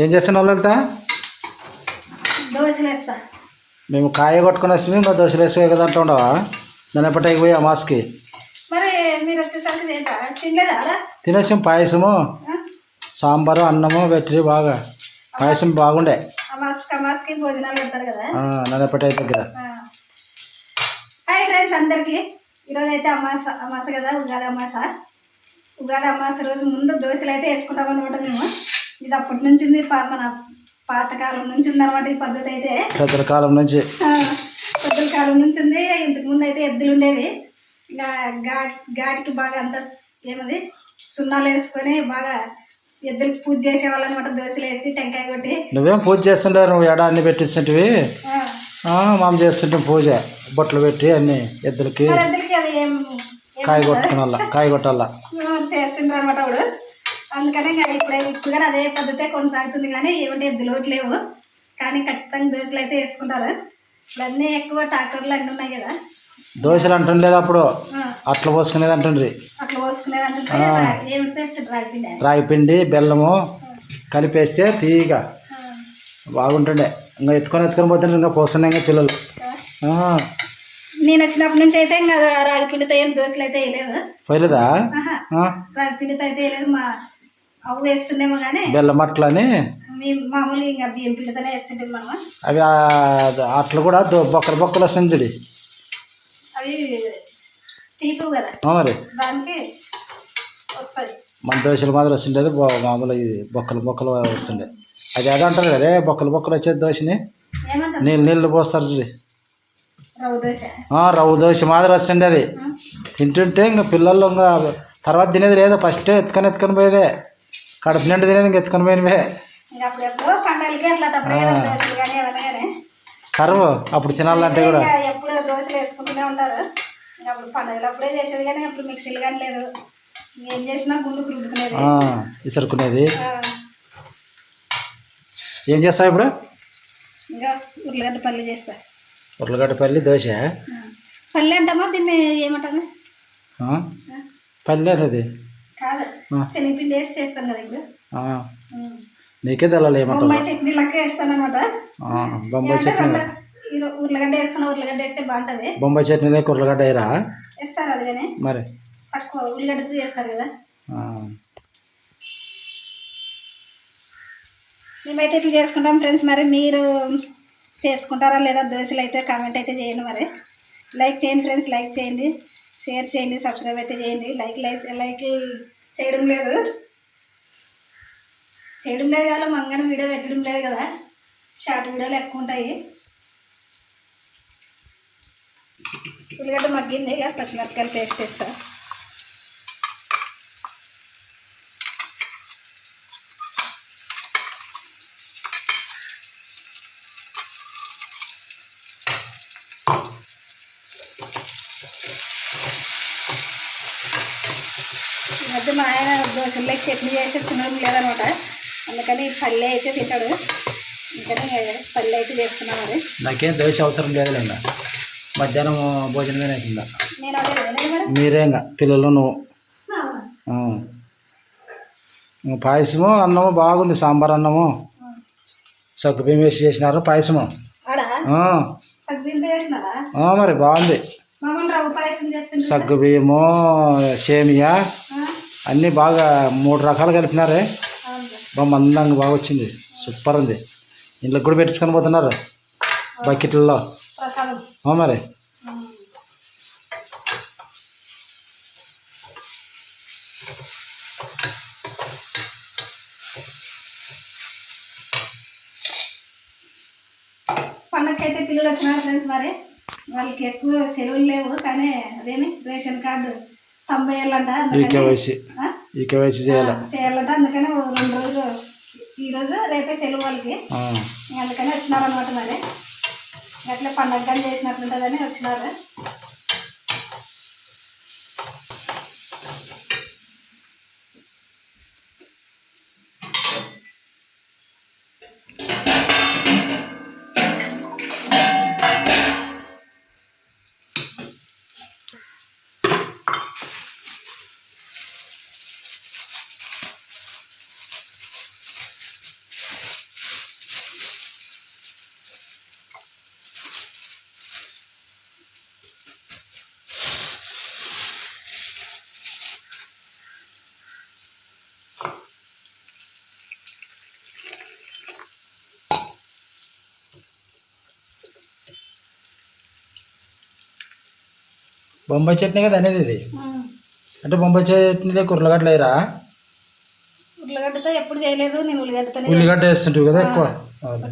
ఏం చేస్తున్నావు లలిత? వేస్తా. మేము కాయ కొట్టుకొని వస్తే ఇంకా దోశలు వేసుకునే కదా అంటూ ఉండవా? దాని ఎప్పటికి పోయి మాస్కి? తినేసాం పాయసము? సాంబారు అన్నము పెట్టి బాగా. పాయసం బాగుండే. నన్నపటి దగ్గర. హాయ్ ఫ్రెండ్స్ అందరికీ. ఈరోజు అయితే అమాస అమాస కదా ఉగాది అమాస. ఉగాది అమాస రోజు ముందు దోశలు అయితే వేసుకుంటాం అనమాట మేము. ఇది అప్పటి నుంచి మన పాతకాలం నుంచి ఉందన్నమాట ఈ పద్ధతి అయితే. పెద్దల కాలం నుంచి. పెద్దల కాలం నుంచి ఉంది ఇంతకు ముందు అయితే ఎద్దులు ఉండేవి. ఘాటికి బాగా అంతా ఏమది సున్నాలు వేసుకొని బాగా ఎద్దులకు పూజ చేసేవాళ్ళు అనమాట దోశలు వేసి టెంకాయ కొట్టి. నువ్వేం పూజ చేస్తుండే నువ్వు ఎడ అన్ని పెట్టిస్తుంటివి? ఆ, మామ చేస్తుంటే పూజ. బొట్లు పెట్టి అన్ని ఎద్దులకి కాయ కొట్టుకునల్లా కాయ కొట్టాలా చేస్తుండ్రు అనమాట అందుకని ఇప్పుడు ఇప్పుడు కూడా అదే పద్ధతే కొనసాగుతుంది కానీ ఏమంటే ఎద్దులు ఒకటి లేవు. కానీ ఖచ్చితంగా దోశలు అయితే వేసుకుంటారు. ఇవన్నీ ఎక్కువ ట్రాక్టర్లు అన్నీ ఉన్నాయి కదా. దోశలు అంటుండలేదు అప్పుడు? అట్లా పోసుకునేది అంటుండ్రి. అట్లా పోసుకునేది రాగి పిండి రాగి పిండి బెల్లము కలిపేస్తే తీయగా ఆ, బాగుంటుండే. ఇంకా ఎత్తుకొని ఎత్తుకొని పోతుండే ఇంకా పోస్తున్నాయి ఇంకా పిల్లలు. నేను వచ్చినప్పటి నుంచి అయితే ఇంకా రాగి పిండితో ఏం దోశలు అయితే వేయలేదు. పోయలేదా? ఆహా, ఆ, రాగి పిండితో అయితే వేయలేదు. మా అవ్వ వేస్తుండేమో కానీ బెల్లం అట్లని మేము మామూలుగా ఇంకా బియ్యం పిండితోనే వేస్తుంటాం మనం అవి అట్లు కూడా బొక్కలు బొక్కలు అవి తీపు కదా. ఆ మరి. దానికి మన దోశలు మాదిరి వస్తుండేది మామూలు ఇది బొక్కలు బొక్కలు వస్తుండే. అది ఏదో అంటారు కదా బొక్కలు బొక్కలు వచ్చేది దోశని? నీళ్ళు నీళ్ళు పోస్తారు చూడి. రవ్వ దోశ. ఆ, రవ్వ దోశ మాదిరి వస్తుండే అది. తింటుంటే ఇంకా పిల్లలు ఇంకా తర్వాత తినేది లేదు ఫస్ట్ ఎత్తుకొని ఎత్తుకొని పోయేదే. కడుపు నిండా తినేది ఇంక ఎత్తుకొని పోయినవే. కరువు అప్పుడు తినాలంటే కూడా. ఎప్పుడు దోశలు వేసుకుంటూనే ఉంటారు. అప్పుడు పండగలు అప్పుడే చేసేది కానీ అప్పుడు మిక్సీలు కానీ లేదు. ఏం చేసినా గుండుకు రుద్దుకునేది విసురుకునేది. ఏం చేస్తావు ఇప్పుడు? ఇంకా ఉర్లగడ్డ పల్లి చేస్తా. ఉర్లగడ్డపల్లి దోశ? ఆ. పల్లి అంటామా దీన్ని ఏమంటాము ఆ? పల్లి అనేది? కాదు. శనగపిండి వేసి చేస్తాం కదా ఇప్పుడు. నీకే తెలాలి ఏమంటావు బొంబాయి చట్నీ లెక్క వేస్తాను అనమాట బొంబాయి చట్నీ. ఉర్లగడ్డ వేస్తున్నా ఉర్లగడ్డ వేస్తే బాగుంటుంది. బొంబాయి చట్నీ లేక ఉర్లగడ్డ వేయరా? వేస్తారు అది కానీ మరి? తక్కువ ఉల్లిగడ్డతో చేస్తారు కదా. మేమైతే ఇట్లా చేసుకుంటాం ఫ్రెండ్స్. మరి మీరు చేసుకుంటారా లేదా దోశలు అయితే కామెంట్ అయితే చేయండి మరి. లైక్ చేయండి ఫ్రెండ్స్. లైక్ చేయండి. షేర్ చేయండి. సబ్స్క్రైబ్ అయితే చేయండి. లైక్ లైక్ లైక్ చేయడం లేదు. చేయడం లేదు కదా మంగన వీడియో పెట్టడం లేదు కదా. షార్ట్ వీడియోలు ఎక్కువ ఉంటాయి. ఉల్లిగడ్డ మగ్గింది ఇక పచ్చిమిరపకాయలు పేస్ట్ వేస్తా ఈ మధ్య మా ఆయన దోశల్లోకి చట్నీ చేసి తినడం లేదనమాట. అందుకని పల్లె అయితే తింటాడు. అందుకని పల్లె అయితే చేస్తున్నాం మరి. నాకేం దోశ అవసరం లేదులేంగా మధ్యాహ్నం భోజనమే అవుతుందా నేను అదే నేను మరి. మీరే ఇంకా పిల్లలు నువ్వు. పాయసము అన్నము బాగుంది సాంబార్ అన్నము. సగ్గు బియ్యం వేసి చేసినారు పాయసము. సగ్గుబియ్యం మరి బాగుంది. మామూలు రవ్వ పాయసం చేస్తుంటే సగ్గు బియ్యము సేమియా అన్నీ బాగా మూడు రకాలు కలిపినారే. బాగా మందంగా బాగా వచ్చింది. సూపర్ ఉంది. ఇంట్లో కూడా పెట్టించుకొని పోతున్నారు. బకెట్లలో. మరి. పండగకైతే పిల్లలు వచ్చినారు ఫ్రెండ్స్ మరి. వాళ్ళకి ఎక్కువ సెలవులు లేవు కానీ అదేమి రేషన్ కార్డు తొంభై ఏళ్ళంట అందుకని ఈకేవైసీ ఆ? ఈకేవైసీ చేయాలి. చేయాలంట అందుకని రెండు రోజులు ఈరోజు రేపే సెలవు వాళ్ళకి. అందుకని వచ్చినారు అనమాట మరి. అట్లా పండగ కానీ చేసినట్లుంటుందని వచ్చినారు. బొంబాయి చట్నీ కదా అనేది ఇది. అంటే బొంబాయి చట్నీదే కుర్రలగడ్డలు వేయరా ఉల్లిగడ్డతో ఎప్పుడు చేయలేదు నేను ఉల్లిగడ్డతోనే ఉల్లిగడ్డ వేస్తుంటావు కదా ఎక్కువ?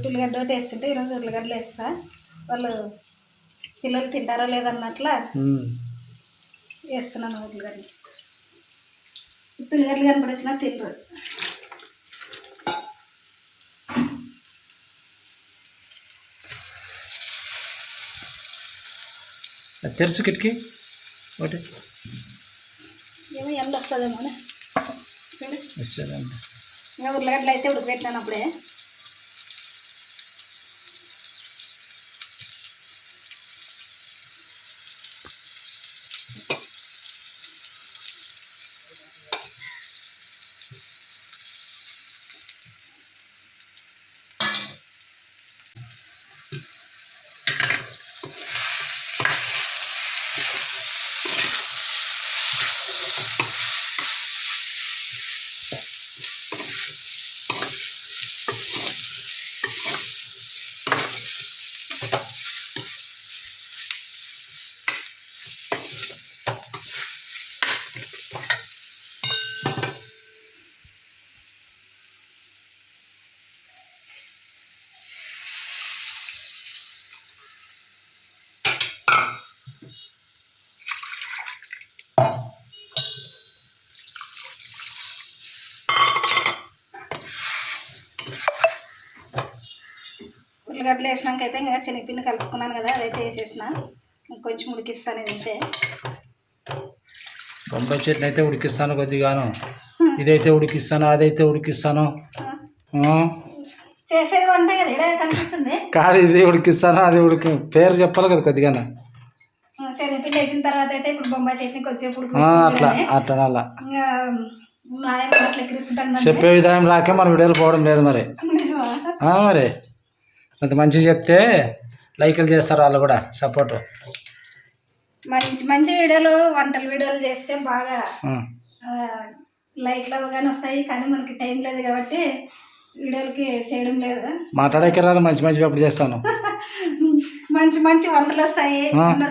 ఉల్లిగడ్డ ఒకటి వేస్తుంటే ఈరోజు ఉల్లిగడ్డలు వేస్తా. వాళ్ళు పిల్లలు తింటారా లేదన్నట్ల. వేస్తున్నాను ఉల్లిగడ్డలు. ఉత్తి ఉల్లిగడ్డలు కనపడొచ్చినా తినరు. తెరుసు కిటికీ. ఒకటి. ఏమో ఎండ వస్తుందేమో అని. చూడు. వచ్చేదండి ఇంకా ఉల్లిగడ్డలు అయితే ఉడకబెట్టినాను అప్పుడే. ఉల్లిగడ్డలు వేసినాక అయితే ఇంకా శనగపిండి కలుపుకున్నాను కదా అదైతే వేసేసిన. ఇంకొంచెం ఉడికిస్తాను ఇదైతే. బొంబాయి చట్నీ అయితే ఉడికిస్తాను కొద్దిగాను. ఇదైతే ఉడికిస్తాను అదైతే ఉడికిస్తాను? చేసేది వంట కదా ఇడే కనిపిస్తుంది. కాదు ఇది ఉడికిస్తాను అది ఉడికి పేరు చెప్పాలి కదా కొద్దిగానే. శనగపిండి వేసిన తర్వాత అయితే ఇప్పుడు బొంబాయి చట్నీ కొద్దిసేపు అట్లా అట్లా అలా చెప్పే విధానం రాకే మన వీడియోలు పోవడం లేదు మరి. మరి. అంత మంచిగా చెప్తే లైకులు చేస్తారు వాళ్ళు కూడా సపోర్ట్ మంచి మంచి వీడియోలు వంటల వీడియోలు చేస్తే బాగా లైక్లు అవగానే వస్తాయి. కానీ మనకి టైం లేదు కాబట్టి వీడియోలకి చేయడం లేదు. మాట్లాడేకి రాదు మంచి మంచి అప్పుడు చేస్తాను. మంచి మంచి వంటలు వస్తాయి.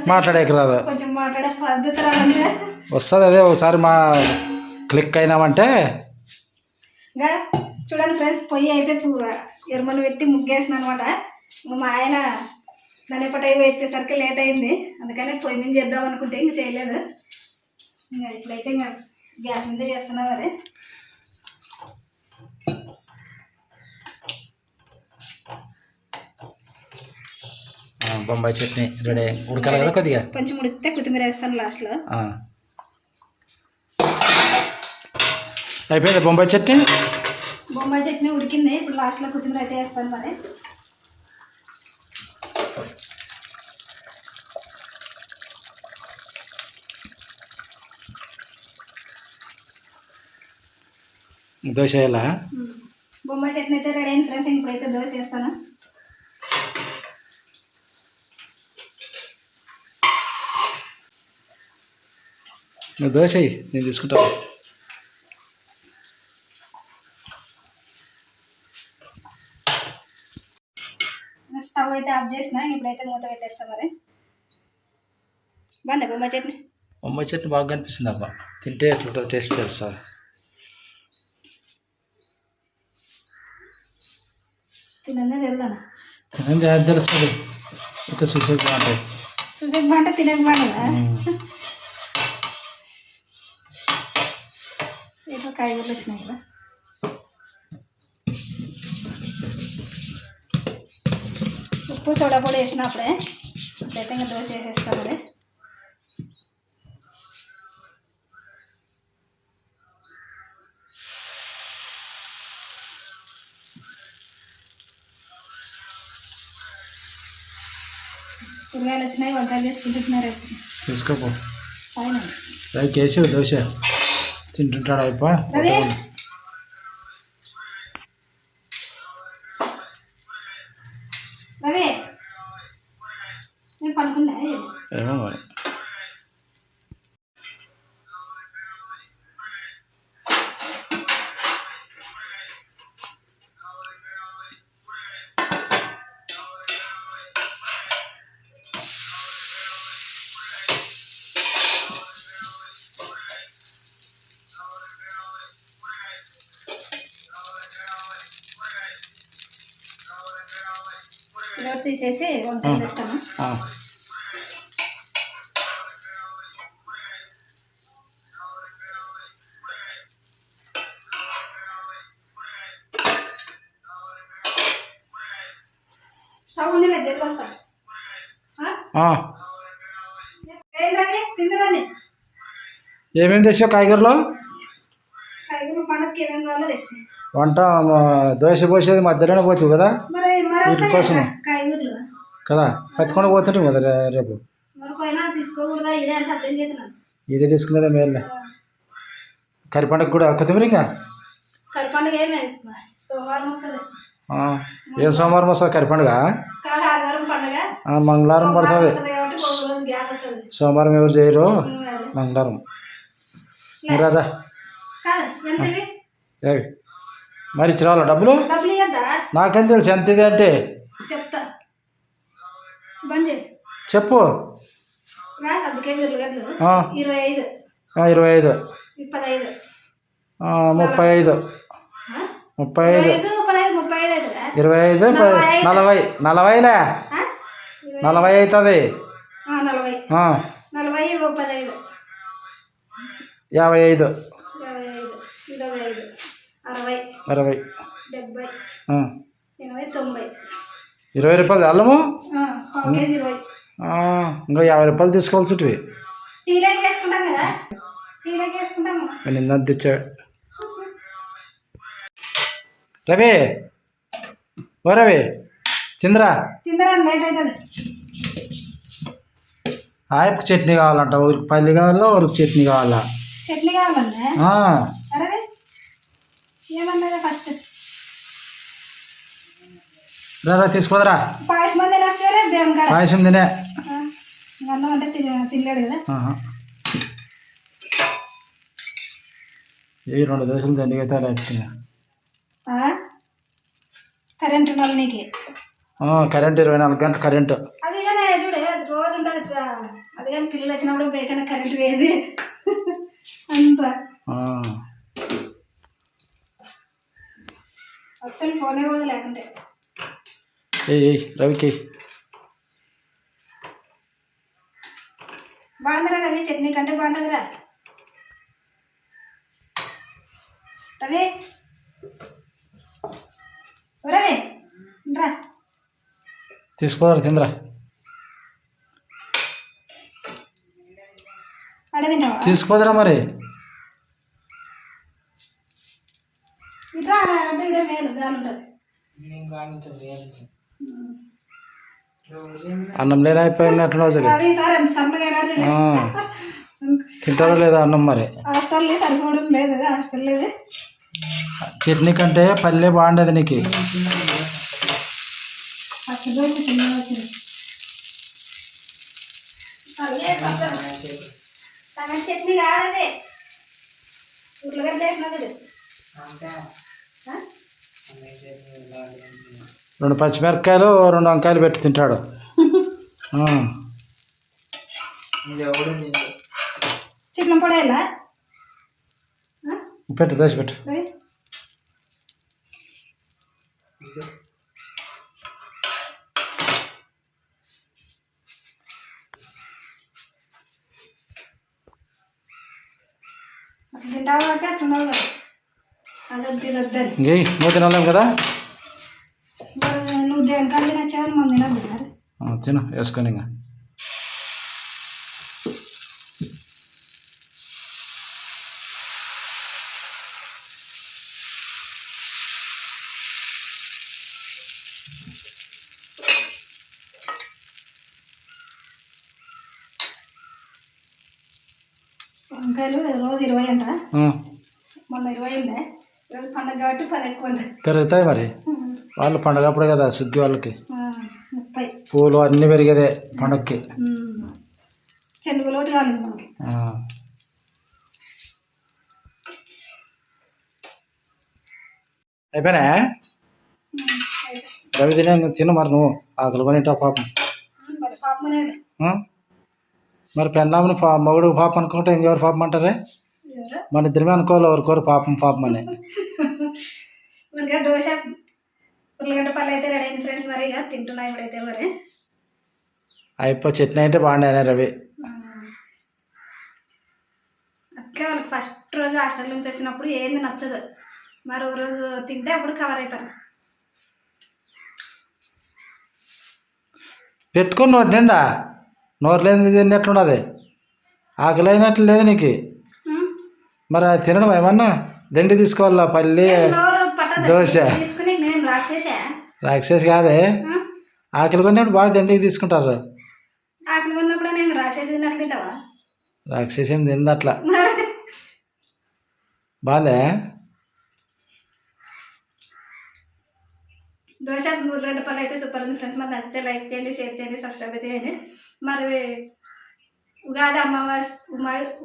మాట్లాడేకి రాదు కొంచెం మాట్లాడే పద్ధతి రాదంటే వస్తుంది అదే ఒకసారి మా క్లిక్ అయినామంటే ఇంకా చూడండి ఫ్రెండ్స్ పొయ్యి అయితే ఎరుమలు పెట్టి ముగ్గేసిన అనమాట. ఇంకా మా ఆయన నలిపటి అయి వచ్చేసరికి లేట్ అయింది. అందుకని పొయ్యి మీద చేద్దాం అనుకుంటే ఇంక చేయలేదు. ఇంకా ఇప్పుడైతే ఇంకా గ్యాస్ మీద చేస్తున్నా మరి. బొంబాయి చట్నీ రెడీ ఉడకాలి కదా కొద్దిగా? కొంచెం ఉడికితే కొత్తిమీర వేస్తాను లాస్ట్లో. అయిపోయింది బొంబాయి చట్నీ? బొంబాయి చట్నీ ఉడికింది. ఇప్పుడు లాస్ట్లో కొత్తిమీర అయితే వేస్తాను మరి. దోశ వేయాలా బొంబాయి చట్నీ అయితే రెడీ అయింది ఫ్రెండ్స్ ఇప్పుడైతే దోశ వేస్తాను. నువ్వు దోశ నేను తీసుకుంటాను స్టవ్ అయితే ఆఫ్ చేసిన ఇప్పుడైతే మూత పెట్టేస్తాను మరి బాగుందా బొంబాయి చట్నీ బొంబాయి చట్నీ బాగా కనిపిస్తుంది అబ్బా తింటే ఎట్లుంటుంది టేస్ట్ తెలుసా తినందే తెలుదానా తినండి అది తెలుస్తుంది ఇంకా చూసే బాగుంటుంది చూసేది బాగుంటే తినేది బాగుంటుందా ఏదో కాయగూరలు వచ్చినాయి కదా ఉప్పు సోడా పొడి వేసినప్పుడే ఇప్పుడైతే ఇంకా దోశ వేసేస్తాం మరి కూరగాయలు వచ్చినాయి వంటలు చేసుకుంటున్నారు తీసుకోపో పైన కేసు దోశ తింటుంటాడు అయిపో Espera un momento. చేసి ఏమేమి తెచ్చావు కాయగూరలో వంట దోశ పోసేది మధ్యాహ్నం పోతావు కదా? వీటి కోసం. కదా? పత్తుకొని పోతుంటావు కదా రేపు. ఇదే తీసుకునేదే మేలే. కరి పండుగ కూడా కొత్తిమీర ఇంకా? కరి పండుగ ఏమే? సోమవారం వస్తుంది. ఏ సోమవారం వస్తుంది కరి పండుగ? మంగళవారం పడుతుంది సోమవారం ఎవరు చేయరు. మంగళవారం. రాదా ఏవి మరి ఇచ్చి రావాలా డబ్బులు నాకేం తెలుసు ఎంత ఇది అంటే చెప్పు. ఇరవై ఐదు ముప్పై ఐదు? ముప్పై ఐదు ఇరవై ఐదు నలభై నలభైలే నలభై అవుతుంది యాభై ఐదు అరవై ఇరవై రూపాయలు అల్లము ఇంకా యాభై రూపాయలు తీసుకోవాల్సి టీలోకి వేసుకుంటాం కదా? టీలోకి వేసుకుంటాము నేను ఇంత తెచ్చా. రవి! ఓ రవి తిందరా ఆయప్పకి చట్నీ కావాలంట. ఊరికి పల్లి కావాలా ఊరికి చట్నీ కావాలా? చట్నీ ఫస్ట్ రా రా తీసుకోదరా పాయసం తినే. ఏ రెండు దోశలు దండిగా లేకపోతే ఆ? కరెంట్ ఉండాలి నీకు? కరెంట్ ఇరవై నాలుగు గంటలు కరెంటు. అది కానీ చూడు రోజు ఉంటుంది అది కానీ పిల్లలు వచ్చినప్పుడు బేకన కరెంట్ పోయేది. అంత. అస్సలు ఫోనే పోదు లేకుంటే. ఏయ్ రవికి. బాగుందిరా రవి చట్నీ కంటే బాగుంటుందిరా. రవి ఓ రవి రా తీసుకోదరా తిందరా. తీసుకోదరా మరి. అన్నం లేని అసలు. అయినాడు చూడు. ఆ, తింటారో లేదా అన్నం మరి. లేదు లేదు. చట్నీ కంటే పల్లె బాగుండేది నీకు. వచ్చి చిన్నగా వచ్చింది. టమాటా చట్నీ కాదది ఉర్లగడ్డ వేసినది? రెండు పచ్చిమిరపకాయలు రెండు వంకాయలు పెట్టి తింటాడు చిట్లం పొడి పెట్టు దోశ పెట్టు ఇంకే? నువ్వు తినలేం కదా? నువ్వు మమ్మీ తినద్దు మరి? ఆ, తిను వేసుకొని ఇంకా. వంకాయలు రోజు ఇరవై అంట. మొన్న ఇరవై ఈరోజు పండుగ కాబట్టి పది ఎక్కువ ఉంటాయి పెరుగుతాయి మరి. వాళ్ళు పండగ అప్పుడే కదా సుగ్గి వాళ్ళకి. పూలు అన్నీ పెరిగేదే పండగకి చెండు ఒకటి కావాలి మనకి. ఆ. అయిపోయినా రవి తినే నువ్వు తిను మరి నువ్వు. ఆకలి కొనిటా పాపం. మరి పెళ్ళామని పా మొగుడు పాపం అనుకుంటే ఇంకెవరు పాపం అంటారే? మన ఇద్దరమే అనుకోవాలి ఎవరికోరు పాపం పాపం అని. మనకి దోశ ఉర్లగడ్డ పళ్ళు అయితే రెడీ అయింది ఫ్రెండ్స్ మరి ఇక. తింటాం తింటున్నా ఇప్పుడైతే మరి. అయిపో చట్నీ అంటే బాగుండే రవి. అట్లే వాళ్ళకి ఫస్ట్ రోజు హాస్టల్ నుంచి వచ్చినప్పుడు ఏంది నచ్చదు. మరో రోజు తింటే అప్పుడు కవర్ అవుతారు పెట్టుకొని నోటి నిండా. నోరు లేని తిన్నట్లున్నది ఆకలి అయినట్లు లేదు నీకు. మరి అది తినడం ఏమన్నా? దండి తీసుకోవాలా పల్లి? దోశ. రాక్షసే? రాక్షసి కాదే? ఆకలి కొన్నప్పుడు బాగా దండికి తీసుకుంటారు. ఆకలి ఉన్నప్పుడు నేను రాక్షసి తింటావా? రాక్షసి తింది అట్లా బాగుందే దోశ నూరు రెండు రూపాయలు అయితే సూపర్ ఉంది. ఫ్రెండ్స్ మరి నచ్చితే లైక్ చేయండి షేర్ చేయండి సబ్స్క్రైబ్ అయితే చేయండి. మరి ఉగాది అమావాస్య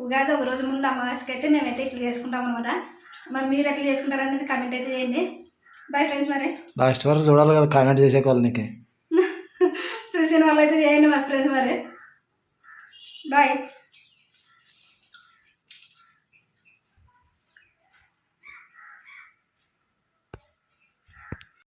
ఉగాది ఒక రోజు ముందు అమావాస్యకి అయితే మేమైతే ఇట్లా చేసుకుంటాం అనమాట మరి మీరు ఎట్లా చేసుకుంటారు అనేది కామెంట్ అయితే చేయండి. బాయ్ ఫ్రెండ్స్ మరి. లాస్ట్ వరకు చూడాలి కదా కామెంట్ చేసేకోవాలి నీకు చూసిన వాళ్ళైతే చేయండి మరి ఫ్రెండ్స్ మరి. బాయ్